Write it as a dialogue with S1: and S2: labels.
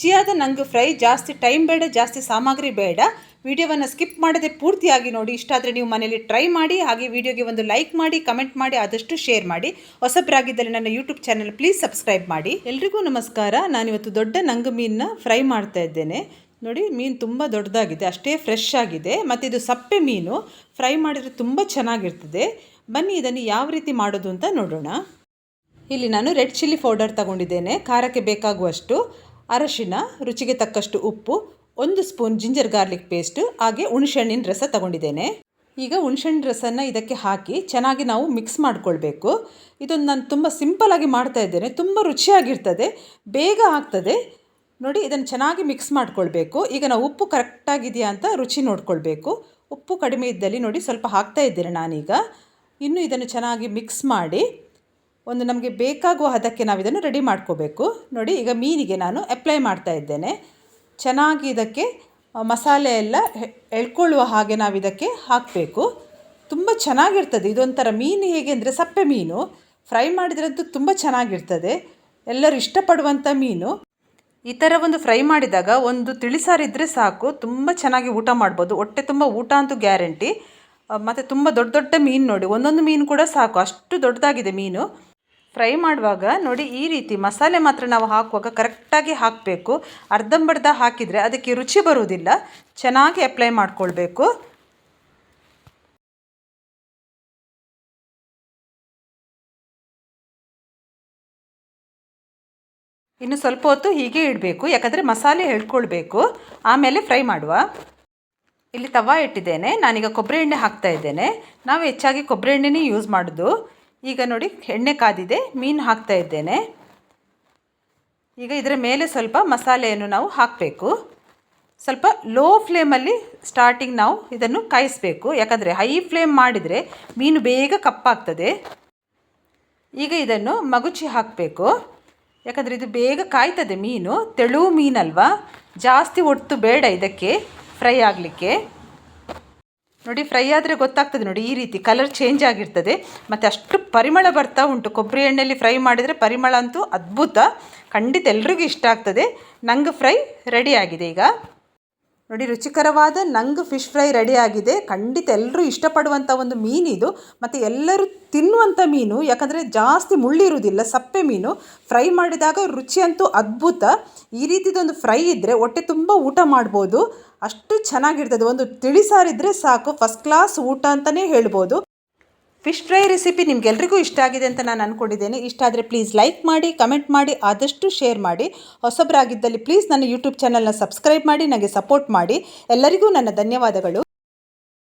S1: ರುಚಿಯಾದ ನಂಗೆ ಫ್ರೈ, ಜಾಸ್ತಿ ಟೈಮ್ ಬೇಡ, ಜಾಸ್ತಿ ಸಾಮಗ್ರಿ ಬೇಡ. ವಿಡಿಯೋವನ್ನು ಸ್ಕಿಪ್ ಮಾಡದೆ ಪೂರ್ತಿಯಾಗಿ ನೋಡಿ. ಇಷ್ಟ ಆದರೆ ನೀವು ಮನೇಲಿ ಟ್ರೈ ಮಾಡಿ, ಹಾಗೆ ವಿಡಿಯೋಗೆ ಒಂದು ಲೈಕ್ ಮಾಡಿ, ಕಮೆಂಟ್ ಮಾಡಿ, ಆದಷ್ಟು ಶೇರ್ ಮಾಡಿ. ಹೊಸಬ್ರಾಗಿದ್ದಲ್ಲಿ ನನ್ನ ಯೂಟ್ಯೂಬ್ ಚಾನಲ್ ಪ್ಲೀಸ್ ಸಬ್ಸ್ಕ್ರೈಬ್ ಮಾಡಿ. ಎಲ್ರಿಗೂ ನಮಸ್ಕಾರ. ನಾನಿವತ್ತು ದೊಡ್ಡ ನಂಗ ಮೀನನ್ನ ಫ್ರೈ ಮಾಡ್ತಾ ಇದ್ದೇನೆ. ನೋಡಿ, ಮೀನು ತುಂಬ ದೊಡ್ಡದಾಗಿದೆ, ಅಷ್ಟೇ ಫ್ರೆಶ್ ಆಗಿದೆ. ಮತ್ತು ಇದು ಸಪ್ಪೆ ಮೀನು. ಫ್ರೈ ಮಾಡಿದರೆ ತುಂಬ ಚೆನ್ನಾಗಿರ್ತದೆ. ಬನ್ನಿ, ಇದನ್ನು ಯಾವ ರೀತಿ ಮಾಡೋದು ಅಂತ ನೋಡೋಣ. ಇಲ್ಲಿ ನಾನು ರೆಡ್ ಚಿಲ್ಲಿ ಪೌಡರ್ ತಗೊಂಡಿದ್ದೇನೆ. ಖಾರಕ್ಕೆ ಬೇಕಾಗುವಷ್ಟು. ಅರಶಿನ, ರುಚಿಗೆ ತಕ್ಕಷ್ಟು ಉಪ್ಪು, ಒಂದು ಸ್ಪೂನ್ ಜಿಂಜರ್ ಗಾರ್ಲಿಕ್ ಪೇಸ್ಟು, ಹಾಗೆ ಹುಣಸೆಹಣ್ಣಿನ ರಸ ತಗೊಂಡಿದ್ದೇನೆ. ಈಗ ಹುಣಸೆಹಣ್ಣಿನ ರಸನ ಇದಕ್ಕೆ ಹಾಕಿ ಚೆನ್ನಾಗಿ ನಾವು ಮಿಕ್ಸ್ ಮಾಡಿಕೊಳ್ಬೇಕು. ಇದೊಂದು ನಾನು ತುಂಬ ಸಿಂಪಲಾಗಿ ಮಾಡ್ತಾ ಇದ್ದೇನೆ, ತುಂಬ ರುಚಿಯಾಗಿರ್ತದೆ, ಬೇಗ ಆಗ್ತದೆ. ನೋಡಿ, ಇದನ್ನು ಚೆನ್ನಾಗಿ ಮಿಕ್ಸ್ ಮಾಡಿಕೊಳ್ಬೇಕು. ಈಗ ನಾವು ಉಪ್ಪು ಕರೆಕ್ಟಾಗಿದೆಯಾ ಅಂತ ರುಚಿ ನೋಡ್ಕೊಳ್ಬೇಕು. ಉಪ್ಪು ಕಡಿಮೆ ಇದ್ದಲ್ಲಿ ನೋಡಿ ಸ್ವಲ್ಪ ಹಾಕ್ತಾ ಇದ್ದೇನೆ ನಾನೀಗ. ಇನ್ನು ಇದನ್ನು ಚೆನ್ನಾಗಿ ಮಿಕ್ಸ್ ಮಾಡಿ ಒಂದು ನಮಗೆ ಬೇಕಾಗುವ ಹದಕ್ಕೆ ನಾವು ಇದನ್ನು ರೆಡಿ ಮಾಡ್ಕೋಬೇಕು. ನೋಡಿ, ಈಗ ಮೀನಿಗೆ ನಾನು ಅಪ್ಲೈ ಮಾಡ್ತಾ ಇದ್ದೇನೆ. ಚೆನ್ನಾಗಿ ಇದಕ್ಕೆ ಮಸಾಲೆ ಎಲ್ಲ ಎಳ್ಕೊಳ್ಳುವ ಹಾಗೆ ನಾವು ಇದಕ್ಕೆ ಹಾಕಬೇಕು. ತುಂಬ ಚೆನ್ನಾಗಿರ್ತದೆ. ಇದೊಂಥರ ಮೀನು ಹೇಗೆ ಅಂದರೆ ಸಪ್ಪೆ ಮೀನು. ಫ್ರೈ ಮಾಡಿದ್ರಂತೂ ತುಂಬ ಚೆನ್ನಾಗಿರ್ತದೆ. ಎಲ್ಲರೂ ಇಷ್ಟಪಡುವಂಥ ಮೀನು. ಈ ಥರ ಒಂದು ಫ್ರೈ ಮಾಡಿದಾಗ ಒಂದು ತಿಳಿಸಾರಿದ್ದರೆ ಸಾಕು. ತುಂಬ ಚೆನ್ನಾಗಿ ಊಟ ಮಾಡ್ಬೋದು. ಹೊಟ್ಟೆ ತುಂಬ ಊಟ ಅಂತೂ ಗ್ಯಾರಂಟಿ. ಮತ್ತು ತುಂಬ ದೊಡ್ಡ ದೊಡ್ಡ ಮೀನು ನೋಡಿ. ಒಂದೊಂದು ಮೀನು ಕೂಡ ಸಾಕು. ಅಷ್ಟು ದೊಡ್ಡದಾಗಿದೆ ಮೀನು. ಫ್ರೈ ಮಾಡುವಾಗ ನೋಡಿ ಈ ರೀತಿ ಮಸಾಲೆ ಮಾತ್ರ ನಾವು ಹಾಕುವಾಗ ಕರೆಕ್ಟಾಗಿ ಹಾಕಬೇಕು. ಅರ್ಧಂಬರ್ಧ ಹಾಕಿದರೆ ಅದಕ್ಕೆ ರುಚಿ ಬರುವುದಿಲ್ಲ. ಚೆನ್ನಾಗಿ ಅಪ್ಲೈ ಮಾಡಿಕೊಳ್ಬೇಕು. ಇನ್ನು ಸ್ವಲ್ಪ ಹೊತ್ತು ಹೀಗೆ ಇಡಬೇಕು. ಯಾಕಂದರೆ ಮಸಾಲೆ ಹೇಳ್ಕೊಳ್ಬೇಕು. ಆಮೇಲೆ ಫ್ರೈ ಮಾಡುವ. ಇಲ್ಲಿ ತವಾ ಇಟ್ಟಿದ್ದೇನೆ. ನಾನೀಗ ಕೊಬ್ಬರಿ ಎಣ್ಣೆ ಹಾಕ್ತಾ ಇದ್ದೇನೆ. ನಾವು ಹೆಚ್ಚಾಗಿ ಕೊಬ್ಬರಿ ಎಣ್ಣೆನೇ ಯೂಸ್ ಮಾಡೋದು. ಈಗ ನೋಡಿ ಎಣ್ಣೆ ಕಾದಿದೆ, ಮೀನು ಹಾಕ್ತಾ ಇದ್ದೇನೆ. ಈಗ ಇದರ ಮೇಲೆ ಸ್ವಲ್ಪ ಮಸಾಲೆಯನ್ನು ನಾವು ಹಾಕಬೇಕು. ಸ್ವಲ್ಪ ಲೋ ಫ್ಲೇಮಲ್ಲಿ ಸ್ಟಾರ್ಟಿಂಗ್ ನಾವು ಇದನ್ನು ಕಾಯಿಸಬೇಕು. ಯಾಕಂದರೆ ಹೈ ಫ್ಲೇಮ್ ಮಾಡಿದರೆ ಮೀನು ಬೇಗ ಕಪ್ಪಾಗ್ತದೆ. ಈಗ ಇದನ್ನು ಮಗುಚಿ ಹಾಕಬೇಕು. ಯಾಕಂದರೆ ಇದು ಬೇಗ ಕಾಯ್ತದೆ ಮೀನು. ತೆಳು ಮೀನಲ್ವಾ? ಜಾಸ್ತಿ ಒಟ್ಟು ಬೇಡ ಇದಕ್ಕೆ ಫ್ರೈ ಆಗಲಿಕ್ಕೆ. ನೋಡಿ ಫ್ರೈ ಆದರೆ ಗೊತ್ತಾಗ್ತದೆ ನೋಡಿ, ಈ ರೀತಿ ಕಲರ್ ಚೇಂಜ್ ಆಗಿರ್ತದೆ. ಮತ್ತು ಅಷ್ಟು ಪರಿಮಳ ಬರ್ತಾ ಉಂಟು. ಕೊಬ್ಬರಿ ಎಣ್ಣೆಯಲ್ಲಿ ಫ್ರೈ ಮಾಡಿದರೆ ಪರಿಮಳ ಅಂತೂ ಅದ್ಭುತ. ಖಂಡಿತ ಎಲ್ರಿಗೂ ಇಷ್ಟ ಆಗ್ತದೆ. ನಂಗೆ ಫ್ರೈ ರೆಡಿ ಆಗಿದೆ ಈಗ. ನೋಡಿ, ರುಚಿಕರವಾದ ನಂಗ್ ಫಿಶ್ ಫ್ರೈ ರೆಡಿ ಆಗಿದೆ ಖಂಡಿತ ಎಲ್ಲರೂ ಇಷ್ಟಪಡುವಂಥ ಒಂದು ಮೀನಿದು ಮತ್ತು ಎಲ್ಲರೂ ತಿನ್ನುವಂಥ ಮೀನು, ಯಾಕಂದರೆ ಜಾಸ್ತಿ ಮುಳ್ಳಿರುವುದಿಲ್ಲ ಸಪ್ಪೆ ಮೀನು. ಫ್ರೈ ಮಾಡಿದಾಗ ರುಚಿಯಂತೂ ಅದ್ಭುತ. ಈ ರೀತಿದೊಂದು ಫ್ರೈ ಇದ್ದರೆ ಹೊಟ್ಟೆ ತುಂಬ ಊಟ ಮಾಡ್ಬೋದು. ಅಷ್ಟು ಚೆನ್ನಾಗಿರ್ತದೆ. ಒಂದು ತಿಳಿಸಾರಿದ್ರೆ ಸಾಕು. ಫಸ್ಟ್ ಕ್ಲಾಸ್ ಊಟ ಅಂತಲೇ ಹೇಳ್ಬೋದು. ಫಿಶ್ ಫ್ರೈ ರೆಸಿಪಿ ನಿಮಗೆಲ್ರಿಗೂ ಇಷ್ಟ ಆಗಿದೆ ಅಂತ ನಾನು ಅಂದ್ಕೊಂಡಿದ್ದೇನೆ ಇಷ್ಟ ಆದರೆ ಪ್ಲೀಸ್ ಲೈಕ್ ಮಾಡಿ ಕಮೆಂಟ್ ಮಾಡಿ, ಆದಷ್ಟು ಶೇರ್ ಮಾಡಿ. ಹೊಸಬರಾಗಿದ್ದಲ್ಲಿ ಪ್ಲೀಸ್ ನನ್ನ ಯೂಟ್ಯೂಬ್ ಚಾನಲ್ನ ಸಬ್ಸ್ಕ್ರೈಬ್ ಮಾಡಿ ನನಗೆ ಸಪೋರ್ಟ್ ಮಾಡಿ. ಎಲ್ಲರಿಗೂ ನನ್ನ ಧನ್ಯವಾದಗಳು.